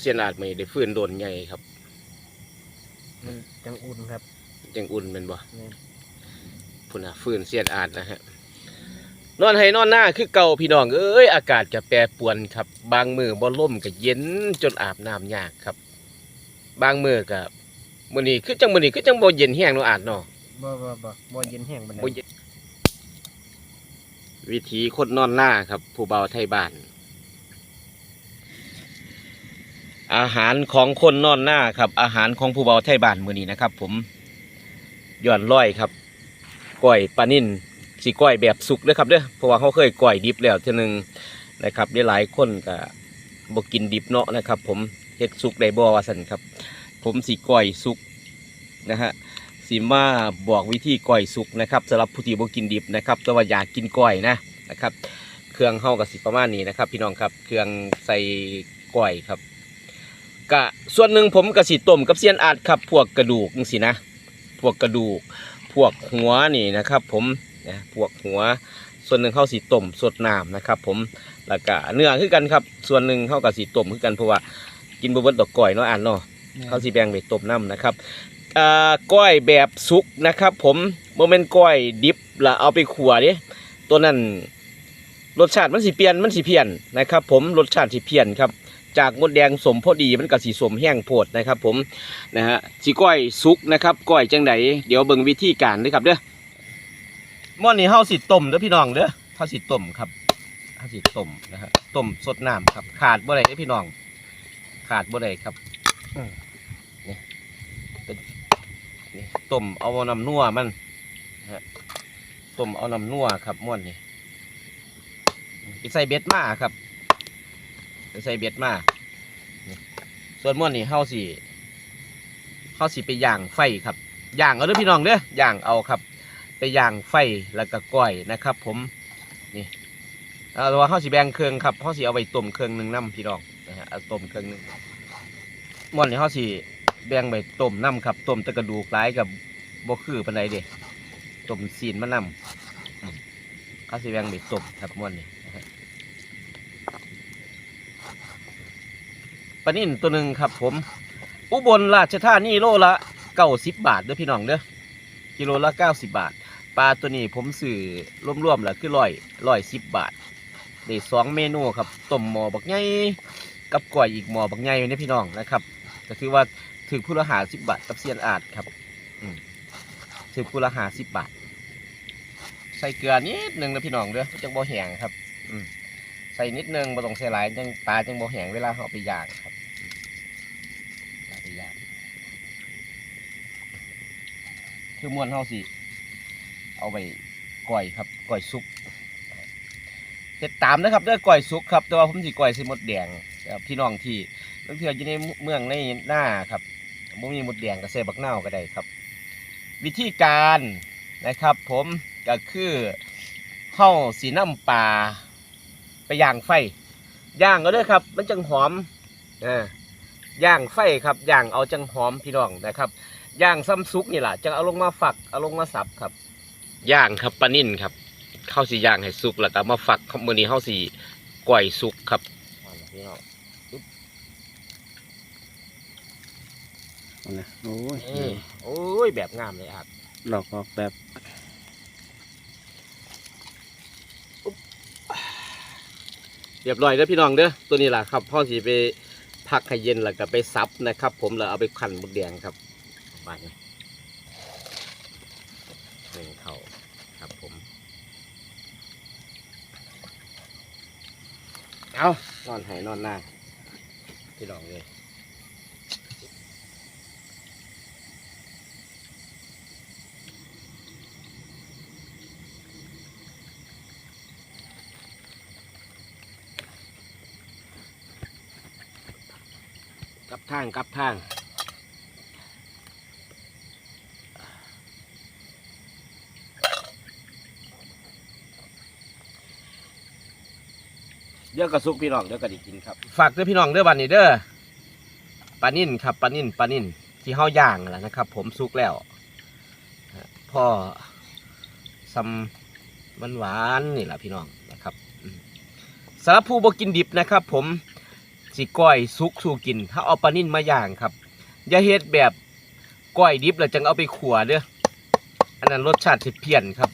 เสียนอาดไม่ได้ฟื้นโดนใหญ่ครับ มันจังอุ่นครับยังอุ่นเป็นบ่แม่นพุ่นน่ะฟื้นเสียนอาดนะฮะนอนให้นอนหน้าคือเก่าพี่น้องเอ้ยอากาศจะแปรปรวนครับ บางมือบ่ล่มก็เย็นจนอาบน้ำยากครับ บางมือก็มื้อนี้คือจังมื้อนี้คือจังบ่เย็นแห้งเนาะอาดเนาะบ่บ่บ่บ่เย็นแห้งบันไดบ่เย็นวิธีคนนอนหน้าครับ ผู้เบาไทยบ้าน อาหารของคนนอนหน้าครับ อาหารของผู้เบาไทยบ้านมือนี้นะครับ ผมย้อนร้อยครับก้อยปลานิ่นสิก้อยแบบสุกเด้อครับเด้อเพราะว่าเขาเคยก้อยดิบแล้วเทีนึงนะครับได้หลายคนก็บกินดิบเนาะนะครับ ผมเฮ็ดสุกได้บ่ว่าซั่นครับ ผมสิก้อยสุกนะฮะสีมาบอกวิธีก้อยสุกนะครับสำหรับผู้ที่บกินดิบนะครับ แต่ว่าอยากกินก้อยนะนะครับ เครื่องเฮากับสิประมาณนี้นะครับ พี่น้องครับเครื่องใส่ก้อยครับ กะส่วนหนึ่งผมกะสิต้มกับเสียนอาดครับ พวกกระดูกจังสินะ พวกกระดูก พวกหัวนี่นะครับ ผมนะพวกหัว ส่วนหนึ่งเข้าสีต้มสดน้ำนะครับ ผมแล้วก็เนื้อคือกันครับ ส่วนหนึ่งเข้ากับสีต้มคือกันเพราะว่ากินบะเบิดดอกก้อยเนาะอ่านเนาะเขาสีแบ่งไปต้มน้ำนะครับอ่าก้อยแบบสุกนะครับ ผมโมเมนก้อยดิบละเอาไปขัวดิตัวนั้นรสชาติมันสีเปลี่ยนมันสีเพี้ยนนะครับ ผมรสชาติสีเพี้ยนครับ จากมดแดงสมพอดีมันกับสีสมแห้งโพดนะครับผมนะฮะสีก้อยสุกนะครับก้อยจังไดเดี๋ยวเบิ่งวิธีการเด้อครับเด้อหม้อนี้เฮาสิต้มเด้อพี่น้องเด้อเฮาสิต้มครับเฮาสิต้มนะฮะต้มสดน้ำครับ ขาดบ่ได้เด้อพี่น้อง ขาดบ่ได้ครับนี่ต้มเอาน้ำนัวมันนะฮะต้มเอาน้ำนัวครับม้วนนี่ไปใส่เบ็ดมาครับไป ใส่เบ็ดมาส่วนม้วนนี่เฮาสิเฮาสิไปย่างไฟครับย่างเอาเด้อพี่น้องเด้อย่างเอาครับ ไปย่างไฟแล้วก็ก้อยนะครับ ผมนี่เอาว่าเฮาสิแบ่งเครื่องครับเฮาสิเอาไปต้มเครื่องหนึ่งน้ำพี่น้องนะฮะต้มเครื่องหนึ่งม้วนนี่เฮาสิแบ่งไปต้มน้ำครับต้มตะกระดูกหลายกับบ่คือปานใดเด้ต้มซีนมะน้ำเขาสิแบ่งไปต้มครับม่วนนี่นะครับป ลานิ่นตัวหนึ่งครับ ผม อุบลราชธานีโลละเก้าสิบบาทเด้อพี่น้องเด้อกิโลละเก้าสิบบาท ปลาตัวนี้ผมซื้อรวมๆแล้วคือร้อยร้อยสิบบาทได้สองเมนูครับต้มหมอบักใหญ่กับก้อยอีกหมอบักใหญ่เนี่ยพี่น้องนะครับก็คือว่าถือผู้ละหาสิบบาทกับเซียนอาดครับถือผู้ละหาสิบบาท ใส่เกลือนิดหนึ่งนะพี่น้องเด้อจังบ่แห้งครับอืใส่นิดนึงบ่ต้องใส่หลายจังปลาจังบ่แห้งเวลาเราเอาไปย่างครับเอาไปย่าง คือม้วนเฮาสิเอาไปก่อยครับก่อยซุปเฮ็ดตามนะครับเด้อก่อยซุปครับแต่ว่าผมสิก่อยใส่มดแดงครับพี่น้องที่บางเทื่ออยู่ในเมืองในหน้าครับบ่มีมดแดงก็ใส่บักเน่าก็ได้ครับ วิธีการนะครับ ผมก็คือเฮาสีน้ำปลาไปย่างไฟย่างก็ด้วยครับ มันจังหอมอ่าย่างไฟครับย่างเอาจังหอมพี่น้องนะครับ ย่างซ้ำซุกนี่แหละจังเอาลงมาฝักเอาลงมาสับครับ ย่างครับปลานิ่นครับเข้าสีย่างให้สุกแล้วก็มาฝักมื้อนี้เฮาสีก่อยสุกครับพี่น้องนะโอ้ยเออโอ้ยแบบงามเลยครับดอกออกแบบเรียบร้อยเด้อพี่น้องเด้อตัวนี้แหละครับพ่อสีไปพักให้เย็นแล้วก็ไปซับนะครับ ผมแล้วเอาไปขันหมดแดงครับ บานนี้หนึ่งเข่าครับผม เอานอนไหนอนหน้าพี่น้องเลยกลับทางกลับทาง เดี๋ยวกระซุกพี่น้องเดี๋ยวก็ได้กินครับ ฝากด้วยพี่น้องเด้อบันนี้เด้อปลานิ่นครับปลานิ่นปลานิ่นที่เฮาย่างแล้วนะครับ ผมซุกแล้วพ่อซัมมันหวานนี่แหละพี่น้องนะครับสำหรับผู้บ่กินดิบนะครับ ผมสิก้อยสุกสู่กิน ถ้าเอาปลานิ่นมาย่างครับอย่าเฮ็ดแบบก้อยดิบแล้วจังเอาไปขัวเด้ออันนั้นรสชาติสิเพี้ยนครับ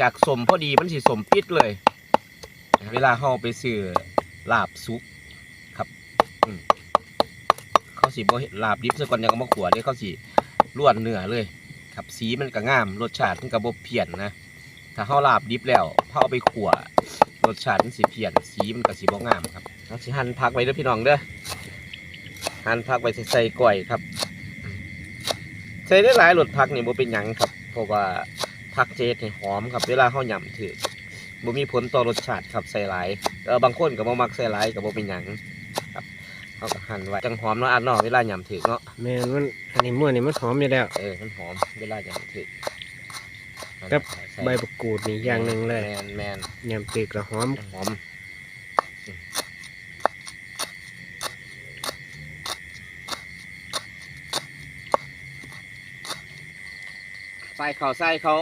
จากสมพอดีมันสิสมปิดเลย เวลาเขาไปซื้อลาบสุกครับเขาสิบ่เฮ็ดลาบดิบซะก่อนยังเอามาขัวเด้เขาสิล้วนเนื้อเลย ครับสีมันก็งาม รสชาติมันก็บ่เพี้ยนนะ ถ้าเขาลาบดิบแล้วพอเอาไปขั่วรสชาติมันสิเพี้ยน สีมันก็สิบ่งามครับเราสิหั่นผักไว้ด้อพี่น้องเด้อหั่นผักไว้ใส่ก้อยครับใส่ได้หลายรสผักนี่บ่เป็นหยังครับ เพราะว่าผักเจดนี่หอมครับ เวลาเขาหย่ำถือ บ่มีผลต่อรสชาติครับใส่หลายเออบางคนก็บ่มักใส่หลายก็บ่เป็นหยังครับเขาก็หั่นไว้จังหอมเนาะอันเนาะเวลาหย่ำถือเนาะแม่นมันอันนี้มั่วนี่มันหอมอยู่แล้ว เออมันหอมเวลาจะถึกครับใบบักกูดนี่อย่างหนึ่งเลยแมนแมนยำตึกแล้วหอมหอมใส่เขาใส่เขา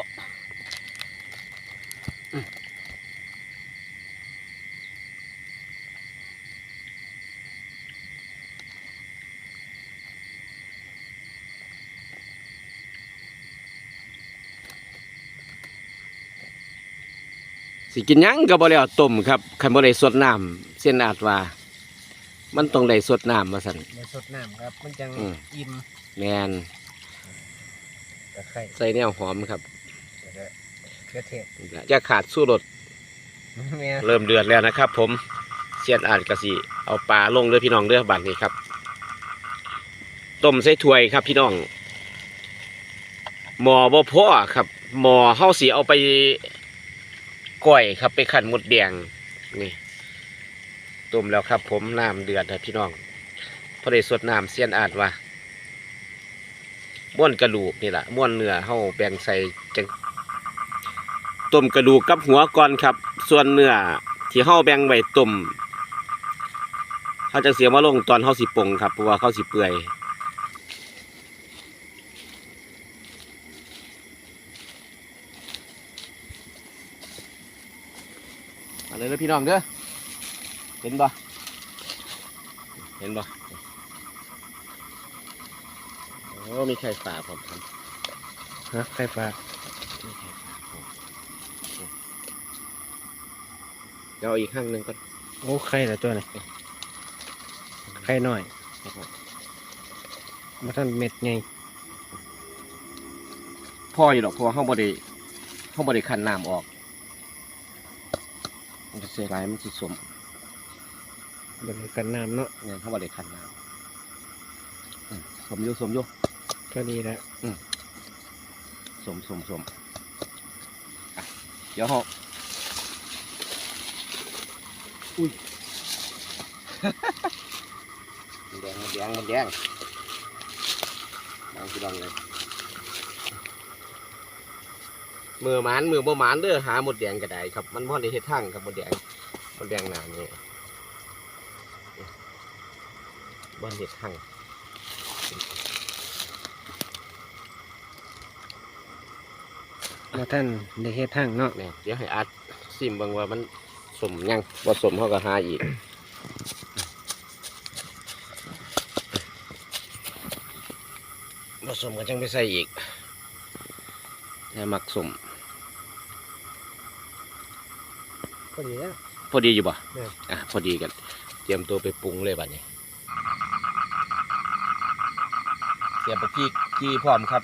สิกินหยังก็บ่แล้วต้มครับคันบ่ได้สดน้ำเส้นอาดว่า มันต้องได้สดน้ำมาสั่น ในสดน้ำครับ มันจังอืม อิ่มแมนตะไคร้ใส่แนวหอมครับแล้วก็กระเทียมจะขาดสู้รสแม่นเริ่มเดือดแล้วนะครับ ผมเสียนอาดกะสิเอาปลาลงเด้อพี่น้องเด้อบัดนี้ครับต้มใส่ถ้วยครับพี่น้องหมอบ่พอครับหมอเฮาสิเอาไป ก้อยครับไปขันมดแดงนี่ต้มแล้วครับ ผมน้ำเดือดนะพี่น้องพอได้สดน้ำเสียนอาดว่าม้วนกระดูกนี่แหละม้วนเนื้อเฮาแบ่งใส่จังต้มกระดูกกับหัวก่อนครับ ส่วนเนื้อที่เฮาแบ่งไว้ต้มเขาจะเสียมาลงตอนเฮาสิปรุงครับเพราะว่าเขาสิเปื่อย มาเลยนะพี่น้องเด้อเห็นบ่เห็นบ่โอ้มีไข่ฝาผมครับฮะไข่ปลาเดี๋ยวเอาอีกข้างหนึ่งก็โอ้ไข่ละตัวนี่ไข่น้อยมาท่านเม็ดไงพ่ออยู่ดอกเพราะว่าเขาบ่ได้เขาบ่ได้คันน้ำออก มันจะเสียหลายมันสิสมบนกันน้ำเนาะเนี่ยเขาบ่ได้คันน้ำอืมสมอยู่สมอยู่ก็ดีแล้วสมสมสมอะเดี๋ยวเขาอุ้ยมันแดงมันแดงมันแดงบางทีลองเลย มือหมานมือบ่หมานเด้อหาหมดแดงก็ได้ครับ มันพ่อได้เฮ็ดทางครับหมดแดงหมดแดงหนานี่บ้านเฮ็ดทางมาท่านได้เฮ็ดทางเนาะเนี่ยเดี๋ยวให้อาร์ตซิมเบิ่งว่ามันสมยังบ่สมเขาก็หาอีกผสมก็จังไปใส่อีกแต่มักสม ก็ดีแล้ว พอดีอยู่บ่เอออะพอดีกันเตรียมตัวไปปรุงเลยบัดนี้เสียบพี่กี้พร้อมครับ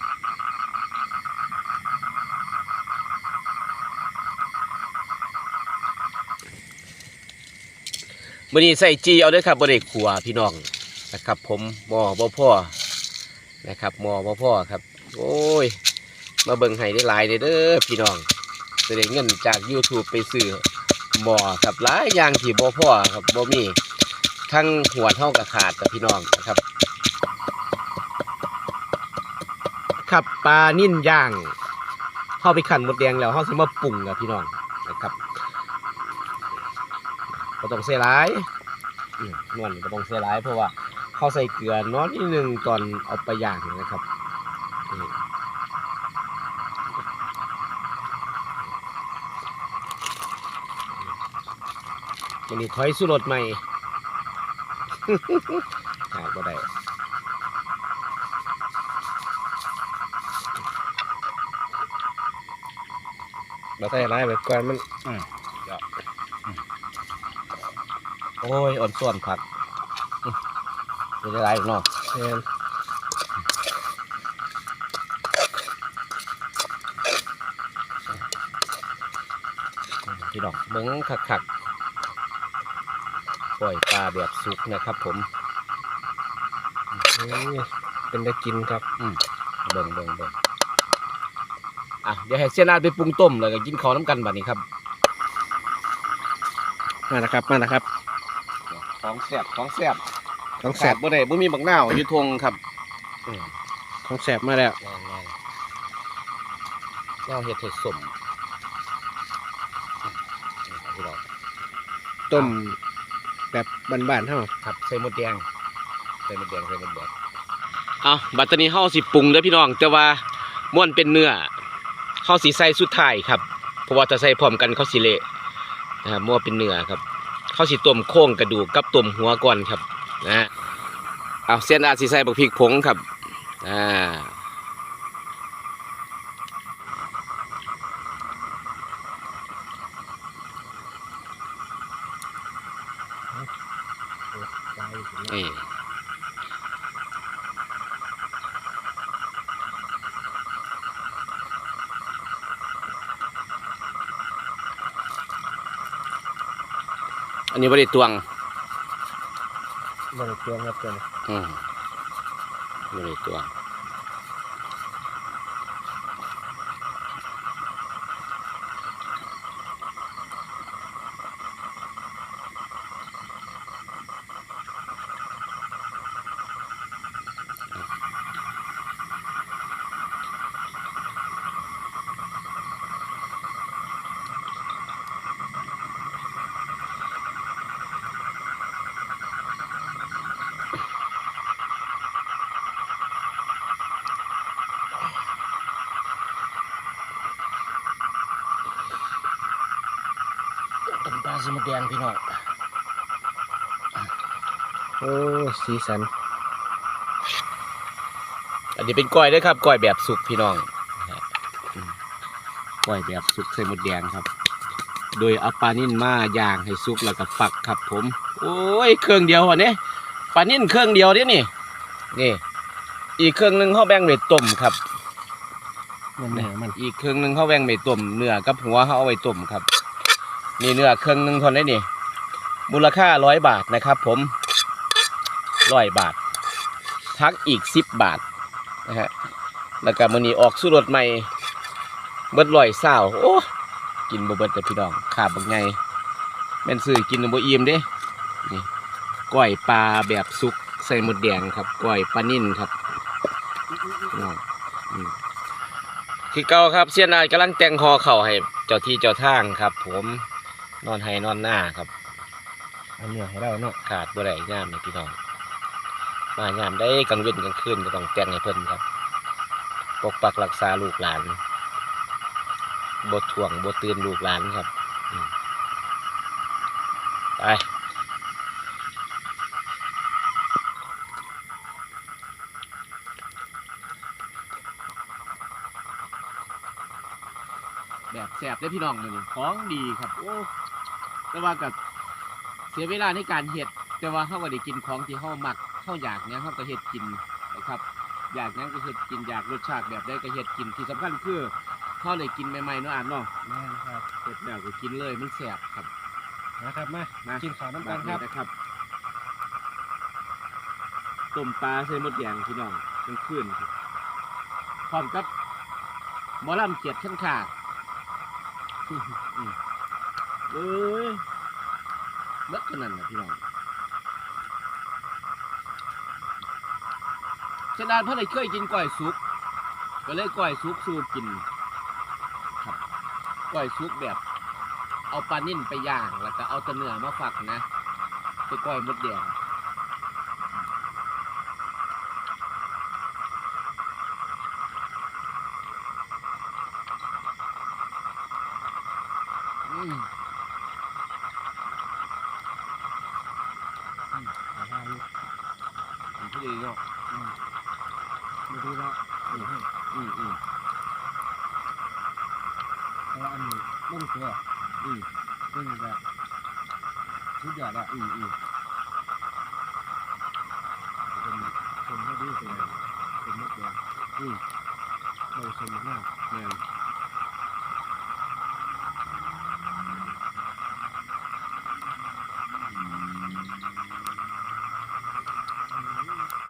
มื่อนี้ใส่จีเอาเด้วยครับบริขัวพี่น้องนะครับ ผมหมอบ่พ่อนะครับหมอบ่พ่อครับ โอ้ย มาเบิ่งให้ได้หลายเด้อเด้อพี่น้องจะได้เงินจาก YouTube ไปซื้อ หมอครับหลายอย่างที่บ่พ่อครับบ่มีทั้งหัวเท่ากับขาดกับพี่น้องนะครับ ครับปลานิ่นย่างเข้าไปขันหมดแดงแล้วเข้าสมาปรุงกับพี่น้องนะครับก็ต้องเสียร้ายนวลก็ต้องเสียร้ายเพราะว่าเขาใส่เกลือน้อยนิดนึงตอนเอาไปย่างนะครับ มันนี่ถอยสุรสใหม่ขาดบ่ได้เราใส่ร้ายไปก่อนมันโอ้ยอ่อนส่วนผักอื้อจะได้ไรอีกเนาะแม่นพี่น้องเบิ้งคักๆป ล่อยปลาแบบสุกนะครับผมนี่เป็นได้กินครับเบิ่งเบิ่งเบิ่งอะเดี๋ยวให้เสียนาดไปปรุงต้มแล้วก็กินข้าวน้ำกันบัดนี้ครับ มาแล้วครับ มาแล้วครับของแซ่บของแซ่บของแสแซ่บบบ่ได้บ่มีบักนาวอยู่ทงครับอืมของแสบมาแล้วแน่นๆแนวเฮ็ดให้สมพี่น้องต้ม แบบบ้านๆเฮาครับใส่หมดแดงใส่หมดแดงใส่หมดแดงเอาบัดตอนนี้เฮาสิปรุงเด้อพี่น้อง แต่ว่าม่วนเป็นเนื้อเฮาสิใส่สุดท้ายครับ เพราะว่าถ้าใส่พร้อมกันเขาสิเละนะครับมั่วเป็นเนื้อครับเขาสิต้มโค้งกระดูกกับต้มหัวก่อนครับนะฮะเอาเส้นอาจสิใส่บักพริกผงครับอ่านี่ อันนี้บริตวงบริเตรียมครับตัวนี้อืมบริตวง สีมดแดงพี่น้องโอ้สีสัน อันนี้เป็นก้อยเด้วยครับก้อยแบบสุกพี่น้องนะฮะอืมก้อยแบบสุกใส่หมดแดงครับ โดยเอาปลานิ่นมาย่างให้สุกแล้วก็ฝักครับผม โอ้ยเครื่องเดียวอันนี้ปลานิ่นเครื่องเดียวเด้นี่นี่ อีกเครื่องหนึงเขาแบ่งไปต้มครับมันแหนมันอีกเครื่องหนึงเขาแบ่งไปต้มเนื้อกับหัวเขาเอาไว้ต้มครับ นี่เนื้อเครื่องหนึงทอนได้นี่ มูลค่าร้อยบาทนะครับ ผมร้อยบาทพักอีกสิบบาทนะฮะแล้วก็มือนี้ออกสู้รถใหม่เบิดลอยเศร้าโอ้กินบเบิดแต่พี่น้องขาดบักไงแม่นซื้อกินบ่อิ่มเด้นี่ก้อยปลาแบบสุกใส่หมดแดงครับก้อยปลานิ่นครับน้องคือเก่าครับเสียนายกำลังแต่งหอเข่าให้เจ้าที่เจ้าทางครับ ผม นอนให้นอนหน้าครับเอาเนื้อให้เราเนาะขาดบ่ได้ยามนี่พี่น้องมายามได้กลางเว้นกลางคืนก็ต้องแต่งให้เพิ่นครับ ปกปักรักษาลูกหลานบ่ถ่วงบ่ตื่นลูกหลานครับอืมไปแบบแสบได้พี่น้องมื้อนี้ของดีครับ โอ้ แต่ว่ากับเสียเวลาในการเฮ็ด แต่ว่าเขาก็ได้กินของที่เขามักเขาอยากเนี้ยเขาก็เฮ็ดกินนะครับ อยากหยังก็เฮ็ดกินอยากรสชาติแบบใดก็เฮ็ดกินที่สำคัญคือเขาได้กินใหม่ๆเนาะอ่านเนาะแม่นครับเฮ็ดแล้วก็กินเลยมันแซ่บครับนะครับมามากินข้าวน้ำกันครับนะครับต้มปลาใส่มดแดงพี่น้องกลางคืนครับพร้อมกับหมอลำเกียรติขั้นขาดอืม เอ้ยเลิกขนาดน่ะพี่น้องฉะนั้นเพื่อนเลยเคยกินก้อยซุปก็เลยก้อยซุปสูบกินครับก้อยซุปแบบ เอาปลานิ่นไปย่างแล้วก็เอาตะเนื้อมาฝักนะไปก้อยมดแดงอืม เอาได้อยู่ พอดีเนาะ ดีละอืมอืมอืมเพราะว่าอันนี้นุ่มตัวอืมเป็นแบบทุกอย่าละอืมอืมเป็นคนไม่ดีเป็นเป็นมุกเดียอืมเราสมมากแมน